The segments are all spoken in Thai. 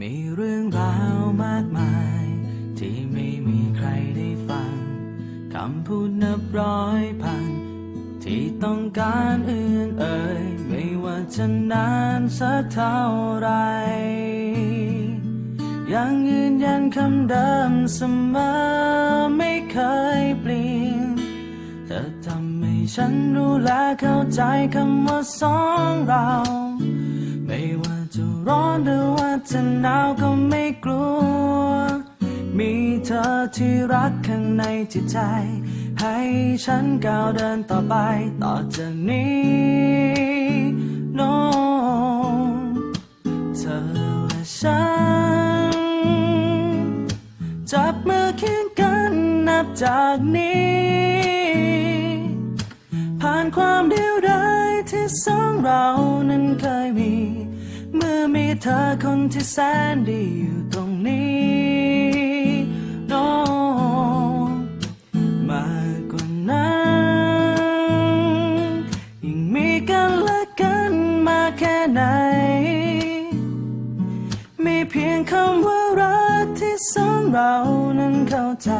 มีเรื่องราวมากมาย ที่ไม่มีใครได้ฟังคำพูดนับร้อยพัน ที่ต้องการเอื่นเอ่ยไม่ว่าจะนานสักเท่าไร ยังยืนยันคำเดิมเสมอไม่เคยเปลี่ยนเธอทำให้ฉันรู้และเข้าใจคำว่าสองเรา ไม่ว่าจะร้อนหรือว่า จะหนาวก็ไม่กลัว มีเธอที่รักข้างในจิตใจ ให้ฉันก้าวเดินต่อไป ต่อจากนี้ no เธอและฉัน จับมือเคียงกันนับจากนี้ ผ่านความเดียวดายที่สองเรานั้นเคย เธอคนที่แสนดีอยู่ตรงนี้โนมากกว่านั้นยิ่งมีกันและกันมาแค่ไหน มีเพียงคำว่ารักที่สองเรานั้นเข้าใจ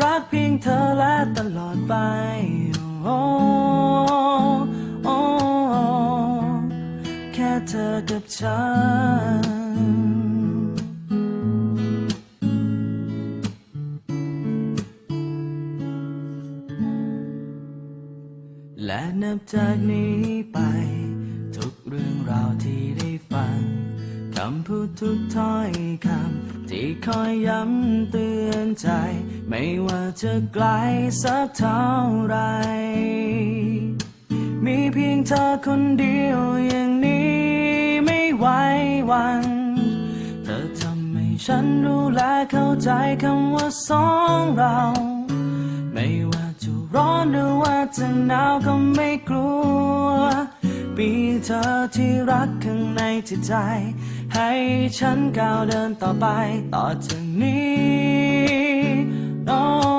รักเพียงเธอและตลอดไป เธอกับฉัน และนับจากนี้ไป ทุกเรื่องราวที่ได้ฟังคำพูดทุกถ้อยคำที่คอยย้ำเตือนใจ ไม่ว่าจะไกลสักเท่าไรมีเพียงเธอคนเดียวอย่างนี้ ไวหวัน เธอทำให้ฉันรู้และเข้าใจคำว่าสองเรา ไม่ว่าจะร้อนหรือว่าจะหนาวก็ไม่กลัวมีเธอที่รักข้างในจิตใจ ให้ฉันก้าวเดินต่อไปต่อจากนี้ no